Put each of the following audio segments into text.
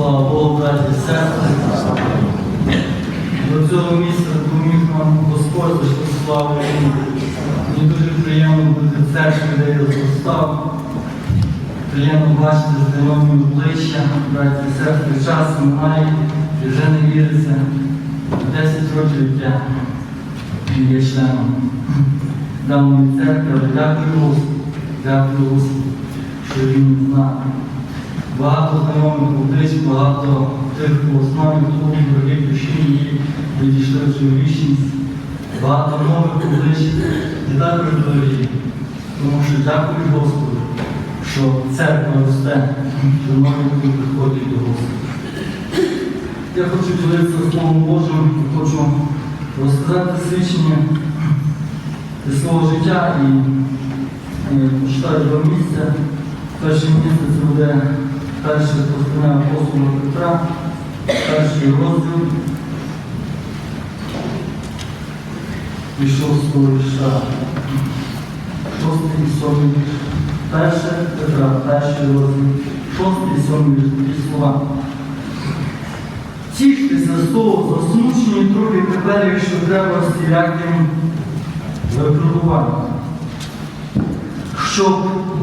Слава Богу, браті і сестри. До цього місця допоміг нам Господь за що славу йому. Мені дуже приємно бути в церкві, де я зростав. Приємно бачити знайомі обличчя, браті і сестри, час минає вже не віриться. 10 років я є членом даної церкви, але дякую Господу, дякую Господу, що він знає. Багато знайомих облич, багато тих, основі клубу, дорогі душі її відійшли в цю вічність. Багато нових облич і також дорогі. Тому що дякую Господу, що церква росте, що нові люди приходять до Господа. Я хочу ділитися Словом Божим, хочу розказати свідчення свого життя і е, почитаю два місця. Перше місце це буде перше послання апостола Петра, перший розділ. І шостого вірша. Шостий сьомий вірш. Перше Петра, перший розділ. Шостий сьомий вірш. Такі слова. Тіштеся з того засмучені трохи тепер, якщо треба всіляким випробувати щоб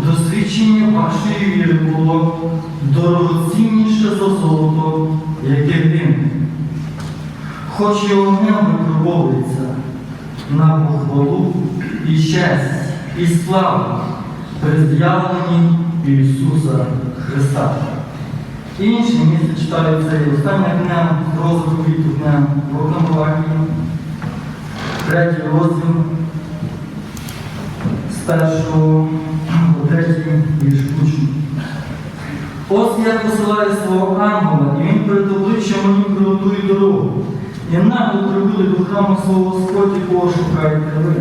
досвідчення вашої віри було дорогоцінніше за золото, яке гине. Хоч і огнем випробовується на похвалу і честь, і славу при з'явленні Ісуса Христа. Інше місце читаю це і остання книга розповіді книга Богомолакії, третій розділ з першого по третій вірш учні. Ось я посилаю свого ангела, і він перед обличчям мені приготує дорогу. І нагло прибули до храму свого Господь, якого шукаєте ви.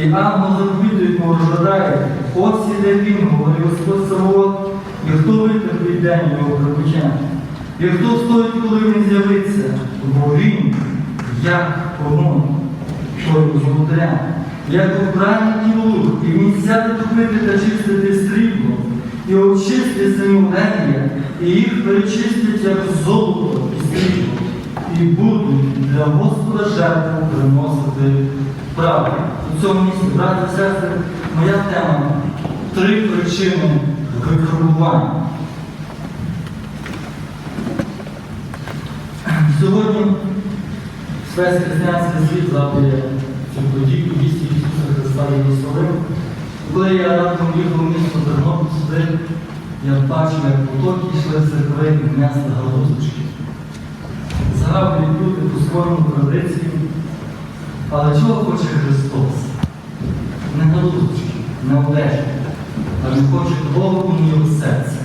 І ангел заповідує, кого жадає, ось іде він, говорить Господь Савод, і хто витерпить день його прибуття. І хто стоїть, коли він з'явиться, бо він, як помон, той золотаря, як обраний тіло, і він сяде топити та чистити срібло, і очистить землення, і їх перечистить, як золото і срібло, і будуть для Господа жертву приносити правду. У цьому місці, браті і сестри, моя тема три причини випробування. Сьогодні весь християнський світ згадує цю подію вісті Ісуса Христа Єрусалим. Коли я раптом їхав місто Тернопіль сюди, я бачив, як потоки йшли в церкви несли галузочки. Згадують люди по своєму традиції. Але чого хоче Христос? Не галузочки, не одежі, а Він хоче голову його серця.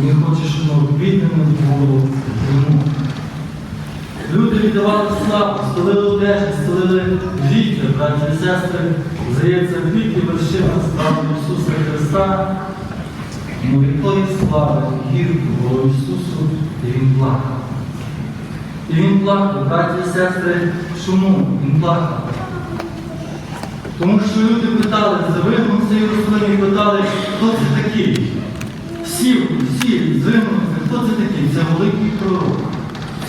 Він хоче, щоб ми обідними було йому. Люди віддавали славу, стелили одежі, стелили віки, браті і сестри, здається, віки вершина слави Ісуса Христа. Ну від тої слави гірко було Ісусу, і Він плакав. І Він плакав, браті і сестри, чому Він плакав? Тому що люди питали, завигнувся Єрусалим і питали, хто це такий? Всі, всі звигнулися, хто це такий? Це великий пророк.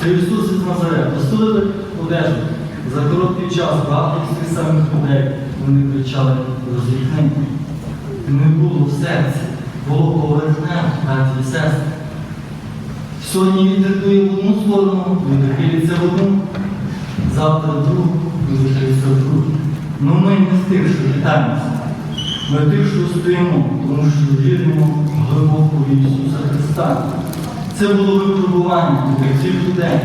Це Ісус із Назарета. Столили одежу. За короткий час багато з тих самих людей вони кричали розрікни. Не було в серці, було поверхнево, браті і сестри. Сьогодні вітер дує в одну сторону, вітер в одну, завтра в другу, вітер хилиться в другу. Ну ми не з тих, що вітаємося. Ми тих, що стоїмо, тому що віримо глибоко в Ісуса Христа. Це було випробування для цих людей.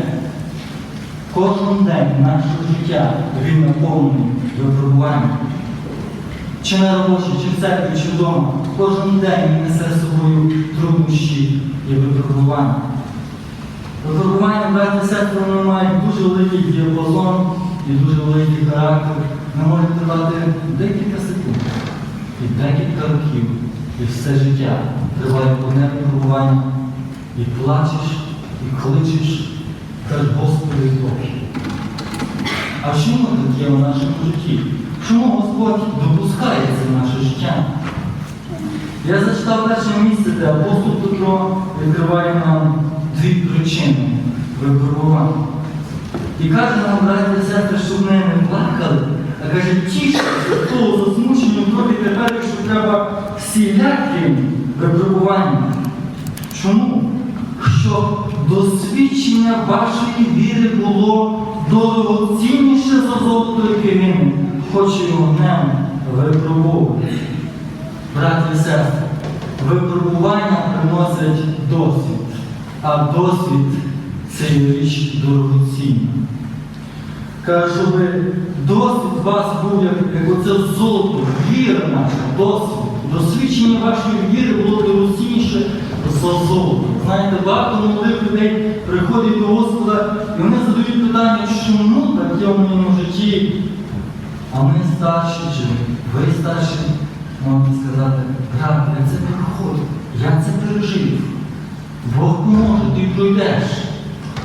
Кожен день нашого життя він наповнений випробуванням. Чи на роботі, чи в церкві, чи вдома. Кожен день він несе з собою труднощі і випробування. Випробування, браті і сестри, вони мають дуже великий діапазон і дуже великий характер. Вони можуть тривати декілька секунд і декілька років, і все життя триває одне випробування. І плачеш, і кличеш, кажеш, Господи Боже. А чому таке в нашому житті? Чому Господь допускає це в наше життя? Я зачитав перше місце, де апостол Петро відкриває нам дві причини випробування. І каже нам, браті і щоб ми не плакали, а каже, тіште того засмучення трохи тепер, що треба всілякі випробування. Чому? Щоб досвідчення вашої віри було дорогоцінніше за золото, яке він хоче його не випробовувати. Браті і сестри, випробування приносять досвід, а досвід це річ дорогоцінна. Каже, щоб досвід вас був як оце золото, віра наша, досвід. Досвідчення вашої віри було дорогоцінніше золото. Знаєте, багато молодих людей приходять до Господа і вони задають питання, чому так є в моєму житті? А ми старші, чи ви старші, можете сказати, брат, я це проходив, я це пережив. Бог поможе, ти пройдеш.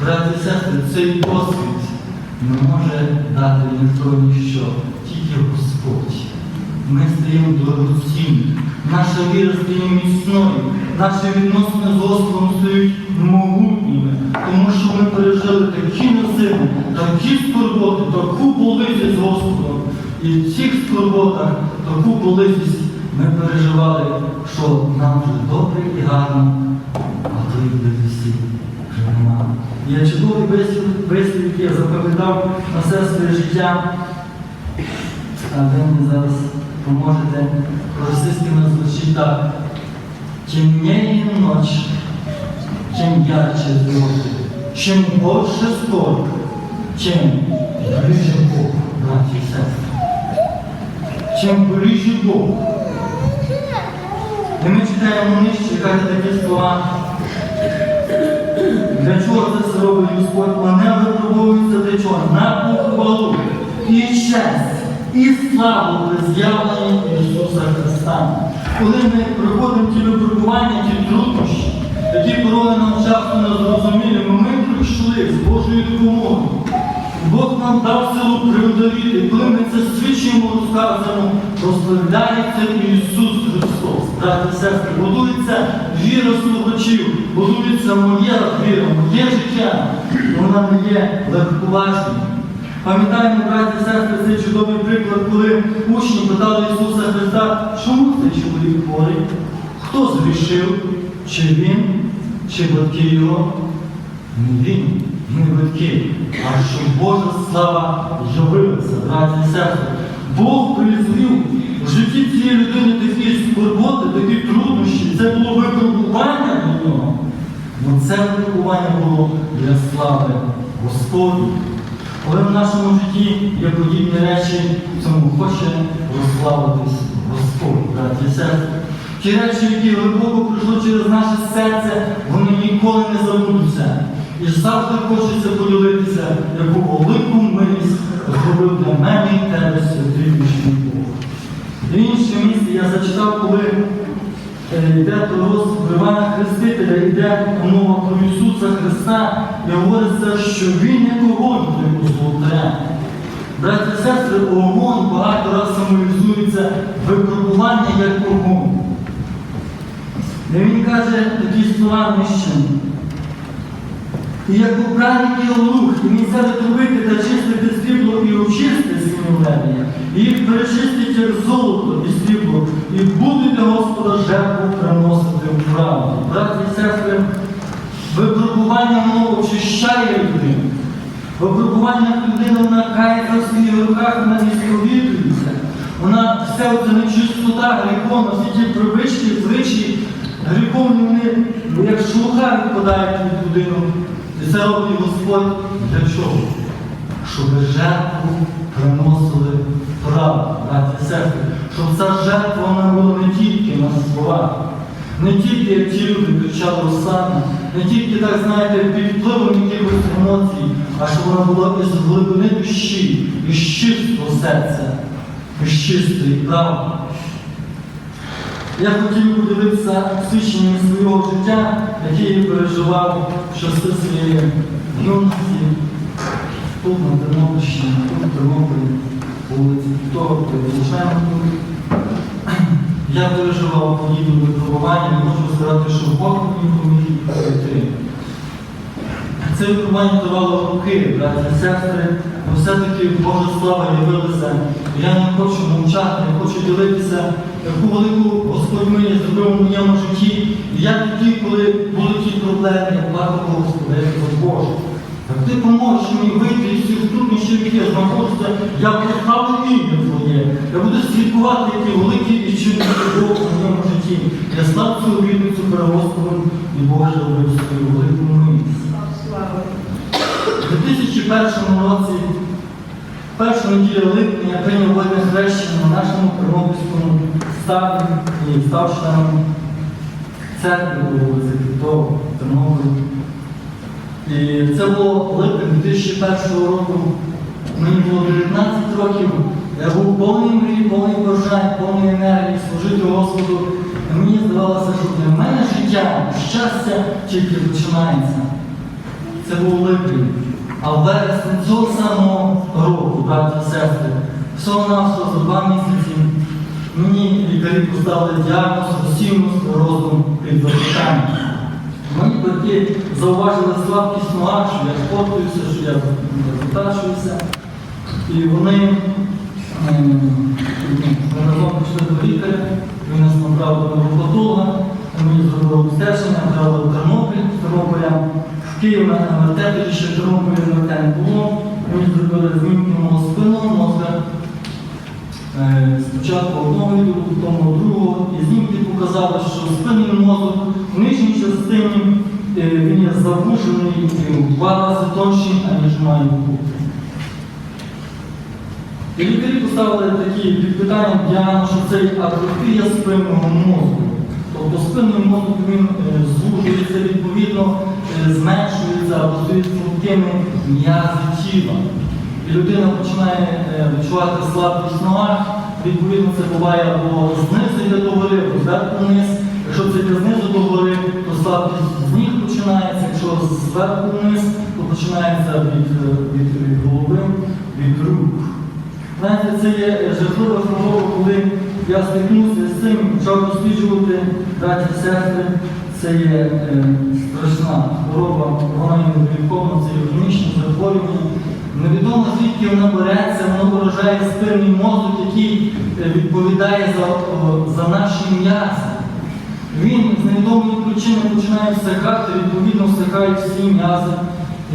Брати і сестри, цей досвід не може дати ніхто ніщо, тільки Господь. Ми стаємо дорогоцінні, наша віра стає міцною, наші відносини з Господом стають могутніми, тому що ми пережили такі назими, такі скорботи, таку болизість з Господом. І в цих скорботах таку болизість ми переживали, що нам вже добре і гарно, а то і буде всі вже нема. Я чудовий вислів, який я запам'ятав на все своє життя. А ви мені зараз поможете. Російськими звучить так. Темнее ночь, чем ярче звезды, чем больше скорбь, чем ближе Бог, братья и сестры. Чем ближе Бог. І ми читаємо нижче, каже такі слова. Для чого це робить Господь? Мене випробовується для чого? На похвалу і честь, і славу при з'явленні Ісуса Христа. Коли ми проходимо ті випробування, ті труднощі, які пороги нам часто не зрозумілі, але ми прийшли з Божою допомогою. Бог нам дав силу преодоліти. Коли ми це свідчимо, розказуємо, прославляється Ісус Христос. Брати сестри, будується віра слухачів, будується моя віра, моє життя. Вона не є легковажною. Пам'ятаємо, браті сестри, цей чудовий приклад, коли учні питали Ісуса Христа, чому цей чоловік хворий? Хто згрішив? Чи він, чи батьки його? Не він, не батьки, а щоб Божа слава явилася, браті і сестри. Бог призвів в житті цієї людини такі скорботи, такі труднощі. Це було випробування для нього. Бо це випробування було для слави Господні. Коли в нашому житті є подібні речі, цьому хоче розславитись Господь, браті і сестри. Ті речі, які глибоко пройшли через наше серце, вони ніколи не забудуться. І завжди хочеться поділитися, яку велику милість зробив для мене і тебе святий вічний Бог. В інше місце я зачитав, коли йде до Івана Хрестителя, йде мова про Ісуса Христа, і говориться, що Він як огонь для золотаря. Браті сестри, огонь багато раз символізується випробування як огонь. І він каже такі слова нижче. І як убраний луг, і він взяли трубити та чистити срібло і очисти свинолев'я, і перечистить як золото і срібло, і буде Господа жертву приносити в правду. Браті і сестри, випробування воно очищає людину. Випробування як людина вона кається в своїх руках, вона не сповідується. Вона все оце нечистота, гріховна, всі ті привички, звичаї, гріховні вони, як шелуха відпадають від людини. І це робить Господь для чого? Щоб жертву приносили правду, браті сестри. Щоб ця жертва вона була не тільки на словах, не тільки як ті люди кричали не тільки, так знаєте, під впливом якихось емоцій, а щоб вона була із глибини душі, із чистого серця, із чистої правди. Я хотів подивитися свідчення свого життя, яке я переживав часи своєї юності, тут на Тернопільщині, тут в Тернополі, вулиці Второк, Звичайно. Я переживав подібні випробування, можу сказати, що Бог мені поміг їх пройти. Це випробування тривало роки, браті і сестри, бо все-таки Божа слава явилася. Я не хочу мовчати, не хочу ділитися, яку велику Господь мені зробив у моєму житті. І я тоді, коли були ті проблеми, я плакав казав, Боже. Так ти поможеш мені вийти із цих труднощів, які я знаходжуся, я прославлю ім'я Твоє. Я буду слідкувати, які великі і чинні Бог в моєму житті. Я став цю обідницю перевозком і Бог робив свою велику милість. У 2001 році, першу неділю липня, я прийняв водне хрещення на нашому Тернопільському ставі і став членом церкви вулиці Квітова, Тернополі. І це було липень 2001 року. Мені було 19 років. Я був повний мрій, повний бажань, повний енергії служити Господу. І мені здавалося, що для мене життя, щастя тільки починається. Це був липень. А в вересні цього самого року, браті і сестри, всього навсього за два місяці мені лікарі поставили діагноз розсійну склерозну під запитання. Мої батьки зауважили слабкість нога, що я спортуюся, що я затачуюся. І вони ем, разом пішли до лікаря, він нас направив до невропатолога, мені зробили обстеження, відправили в Тернопіль, Тернополя. В Київ на МРТ, тоді ще в Тернополі МРТ не було. Мені зробили змінку мого спинного мозка. Е, Спочатку одного відділу, потім другого, і знімки показали, що спинний мозок в нижній частині е, він є завужений і в два рази тонший, аніж має бути. І лікарі поставили такі під питанням діагноз, що це атрофія спинного мозку. Тобто спинний мозок він е, звужується, відповідно, зменшується або слабкими м'язи тіла. І людина починає е, відчувати слабкість в ногах, відповідно це буває або знизу йде до гори, або зверху вниз. Якщо це йде знизу до гори, то слабкість з ніг починається, якщо зверху вниз, то починається від, е, від, від голови, від рук. Знаєте, це є жахлива хвороба, коли я стикнувся з цим, почав досліджувати браті сестри. Це є е, страшна хвороба, вона є невиліковна, це є хронічне захворювання. Невідомо звідки вона береться, воно виражає спирний мозок, який е, відповідає за, за наші м'язи. Він з невідомої причини починає всихати, відповідно всихають всі м'язи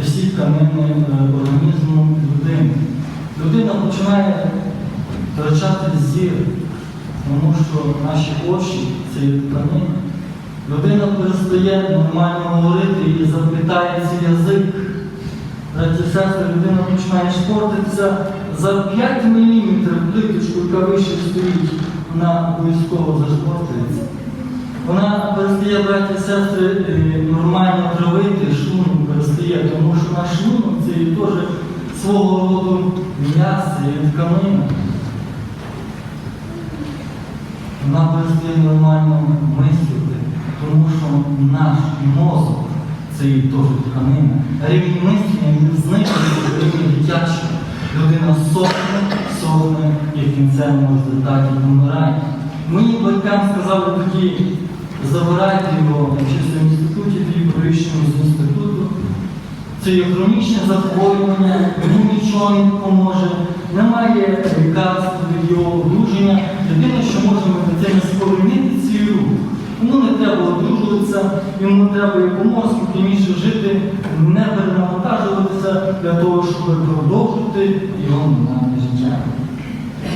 всі тканини е, організму людини. Людина починає втрачати зір, тому що наші очі це тканини. Людина перестає нормально говорити і заплітається язик. Браті і сестри, людина починає шпортитися за 5 мм плиточку, яка вище стоїть, вона обов'язково зашпортується. Вона перестає, браті сестри, е, нормально травити, шлунок перестає, тому що наш шлунок це є теж свого роду м'ясо і тканина. Вона перестає нормально мислити, тому що наш мозок це і теж тканина. Рівень мислення він зникає рівень дитячий. Людина сохне, сохне і в кінцевому результаті помирає. Мені батькам сказали тоді, забирайте його в чистому інституті, тоді перевищено з інституту. Це є хронічне захворювання, йому нічого не допоможе, немає лікарства від його одруження. Єдине, що може медицина сповільнити ці рух. Йому не треба одружуватися, йому треба якомога спокійніше жити, не перенавантажуватися для того, щоб продовжити його нормальне життя.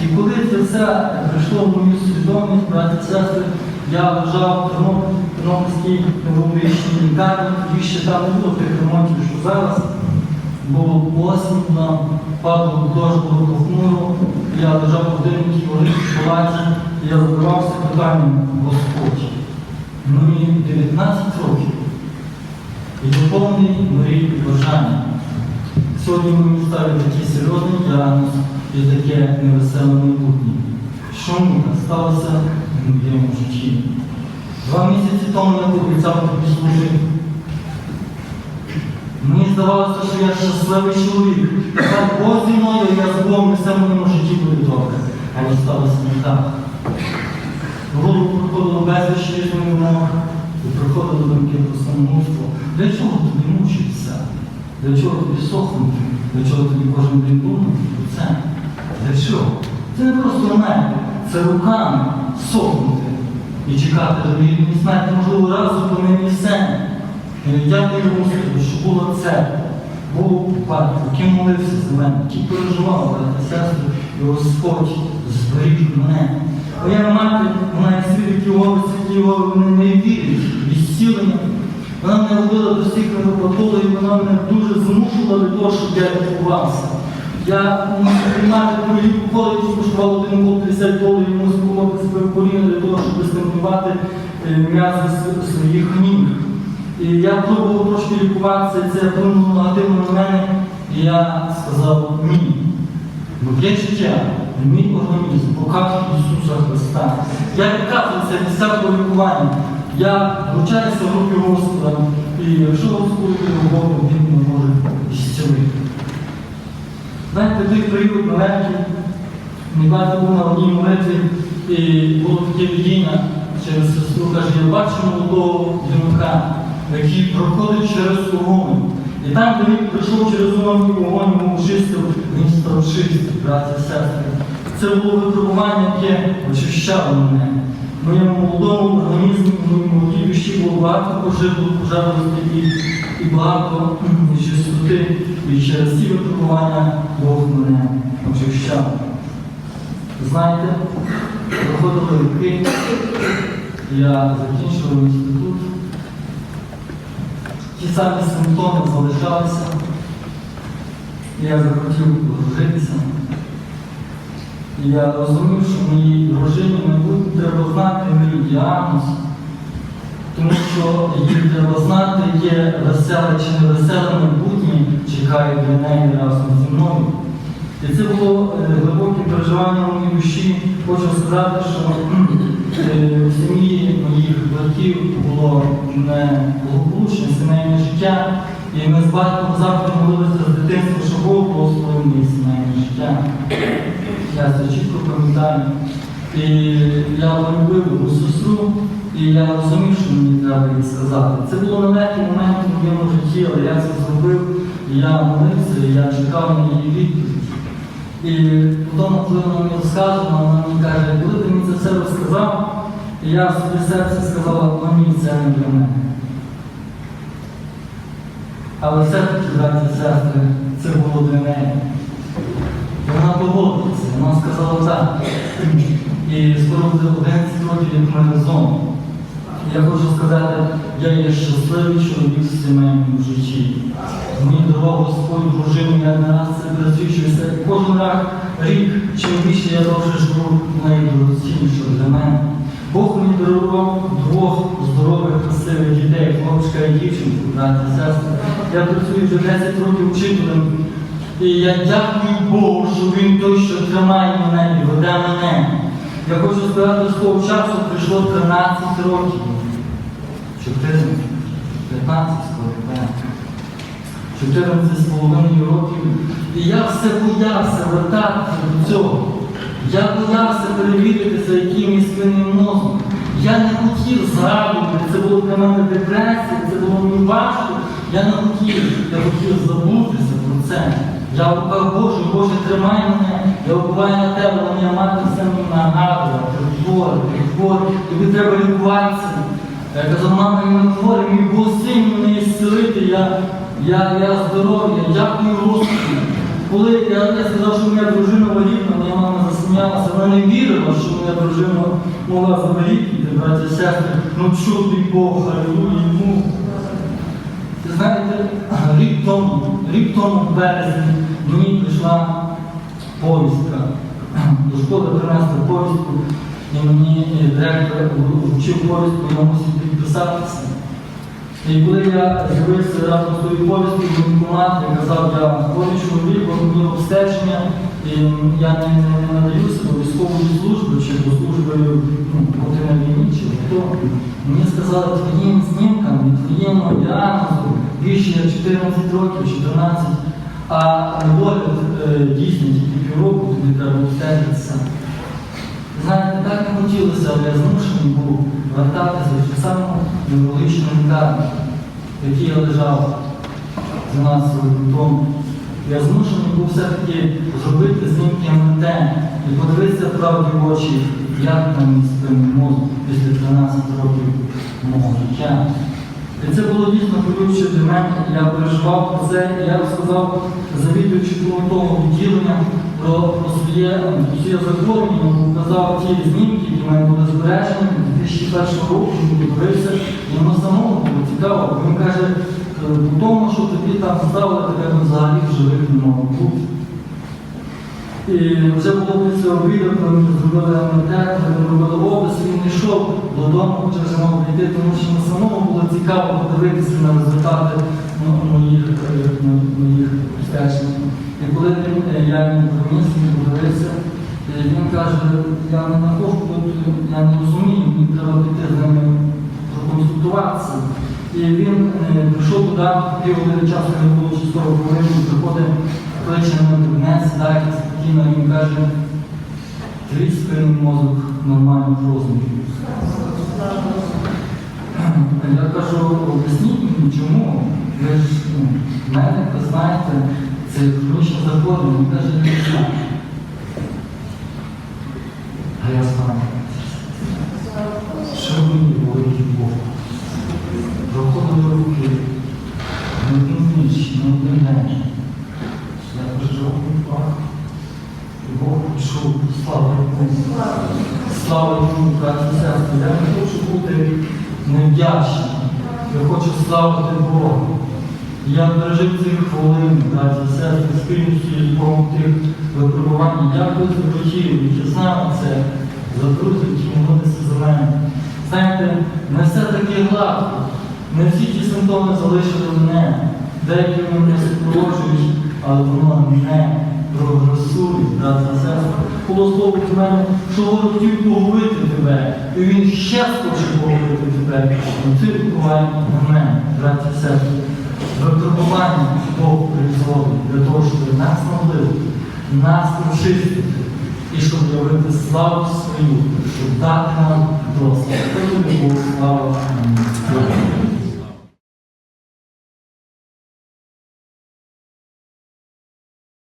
І коли це все прийшло в мою свідомість, браті сестри, я лежав в Тернопільській неврологічній лікарні, тоді ще там не було тих ремонтів, що зараз. Було осінь, нам падало дощ, було похмуро, я лежав в горить в палаці, я задавався питанням Господь. Мені 19 років. І я повний мрій і бажання. Сьогодні мені ставлять такий серйозний діагноз і таке невеселе майбутнє. Що мені сталося в моєму житті? Два місяці тому я обіцяв тобі служити. Мені здавалося, що я щасливий чоловік. Так зі мною, я з Богом і все в моєму житті буде добре. Але сталося не так. Голову проходило безліч різних вимог і приходило думки про самогубство. Для чого тобі мучитися? Для чого тобі сохнути? Для чого тобі кожен день думати це? Для чого? Це не просто мед, це руками сохнути і чекати до рідної смерті, можливо, раз зупинив все. І Дякую Господу, що було це. Був батько, який молився за мене, який переживав брати сестри, і Господь зберіг мене. Моя мати, вона є свідок Його, світ Його, вони не вірять в зцілення. Вона мене водила до всіх невропатологів, вона мене дуже змушувала для того, щоб я лікувався. Я мусив приймати уколи, які коштували один укол 50 доларів, мусив колоти себе в для того, щоб стимулювати е, м'язи своїх ніг. І я пробував трошки лікуватися, це вплинуло негативно на мене, і я сказав ні. Бо є життя, мій організм, покажу Ісуса Христа. Я відказуюся від всякого лікування. Я вручаюся в руки Господа, і якщо Господь його, він мене може зцілити. Знаєте, той період маленький, батько був на одній молитві, і було таке видіння через сестру, каже, я бачу молодого жінка, який проходить через огонь. І там, де він прийшов через огонь, і вогонь йому очистив, він став чистий, браті сестри. Це було випробування, яке очищало мене. В моєму молодому організмі, в моїй молодій душі було багато пожитлу, пожарності і багато чистоти. І через ці випробування Бог мене очищав. Знаєте, проходили роки, я закінчував інститут. Ті самі симптоми залишалися. Я захотів одружитися. Я розумів, що моїй дружині мабуть, треба знати мій діагноз, тому що їй треба знати, є веселе чи не веселе майбутнє чекає для неї разом зі мною. І це було е, глибоке переживання в моїй душі. Хочу сказати, що в сім'ї моїх батьків було не неблагополучне сімейне життя. І ми з батьком завжди молилися з дитинства, що Бог благословив моє сімейне життя. Я це чітко пам'ятаю. І я полюбив одну сестру, і я розумів, що мені треба їй сказати. Це було нелегкий момент у моєму житті, але я це зробив, і я молився, і я чекав на її відповідь. І потім, коли вона мені розказувала, вона мені каже, коли ти мені це все розказав, і я собі в серці сказала, ні, це не для мене. Але все-таки, браті сестри, це було для неї. Вона погодилася, вона сказала так. І скоро буде 11 років, як ми разом. Я хочу сказати, я є щасливий чоловік в сімейному житті. Мені дарував Господь дружину, я не раз це пересвідчуюся. Кожен раз рік, чим більше я довше живу, найдорожчіше для мене. Бог мені дарував двох здорових, красивих дітей, хлопчика і дівчинку, браті і сестри. Я працюю вже 10 років вчителем. І я дякую Богу, що він той, що тримає мене і веде мене. Я хочу сказати, з того часу прийшло 13 років. 14, 15 скоро, так. 14 з половиною років. І я все боявся вертатися до цього. Я боявся перевіритися, який мій спинний мозок. Я не хотів згадувати, це було для мене депресія, це було мені важко. Я не хотів, я хотів забутися про це. Я в руках Божий, Боже, тримай мене, я вбиваю на тебе, але моя мати все мені нагадувала, притвори, притвори, тобі треба лікуватися. Я казав, мама, я не хворий, мій Бог син мене зцілити, я, я, я здоровий, я дякую Господу. Коли я, я сказав, що моя дружина вагітна, моя мама засміялася, вона не вірила, що моя дружина могла завагітніти, браті і сестри. Ну чудий Бог, алілуя йому. Знаєте, рік тому, рік тому в березні мені прийшла повістка. До школи принесли повістку, і мені директор вручив повістку, я мусив підписатися. І коли я з'явився разом з тою повісткою в воєнкомат, я казав, я хворий чоловік, мені обстеження, і я не, не, надаюся до військової служби чи до служби ну, на війні, чи хто. Мені сказали, твоїм знімкам і твоєму діагнозу більше як 14 років, 14, а догляд е, дійсно тільки півроку, тобі треба обстежитися. Знаєте, так не хотілося, але я змушений був вертатися в ту саму невеличну лікарню, в якій я лежав. 12 нас тому. Я змушений був все-таки зробити знімки МРТ і подивитися правді в очі, як там спинний мозок після 13 років мого життя. І це було дійсно болюче для мене. Я переживав про це, і я розказав завідувачу того відділення про, про своє, своє захворювання, показав ті знімки, які в мене були збережені 2001 року, він подивився, і воно самому було цікаво. Він каже, «Е, по тому, що тобі там ставили, тебе взагалі в живих не бути. І вже було після обіду, коли ми зробили МРТ, коли ми робили опис, він не йшов додому, хоча вже мав прийти, тому що на самому було цікаво подивитися на результати ну, моїх, е, моїх стежень. І коли він, е, я йому приніс, він подивився, він каже, я не нахожу тут, я не розумію, мені треба піти з ними проконсультуватися. І він е, прийшов туди, півгодини часу не було чи 40 хвилин, приходить, кличе на кабінет, сідає спокійно, він каже, твій спинний мозок нормальних розмірів. Я кажу, об'ясніть мені, чому? Ви ж ну, медик, ви знаєте, це хронічне захворювання. Він каже, не знаю. А я знаю. Що мені говорить Бог? Проходили руки на одну ніч, на один день. Я прожив у пах. І Бог почув, слава йому. Слава йому, браті і сестри. Я не хочу бути невдячним. Я хочу славити Бога. Я пережив ці хвилини, браті і сестри, спільністю з Богом тих випробувань. Дякую за батьків, які знали це, за друзів, які молилися за мене. Знаєте, не все таке гладко. Не всі ті симптоми залишили мене. Деякі мене супроводжують, але воно не і сестра. Було слово до мене, що хотів поговорити тебе, і він ще хоче поговорити тебе. І це впливає на мене, брат і сестри. Випробування Бог призводить для того, щоб нас навлив, нас очистити, і щоб явити славу свою, щоб дати нам досвід. Слава.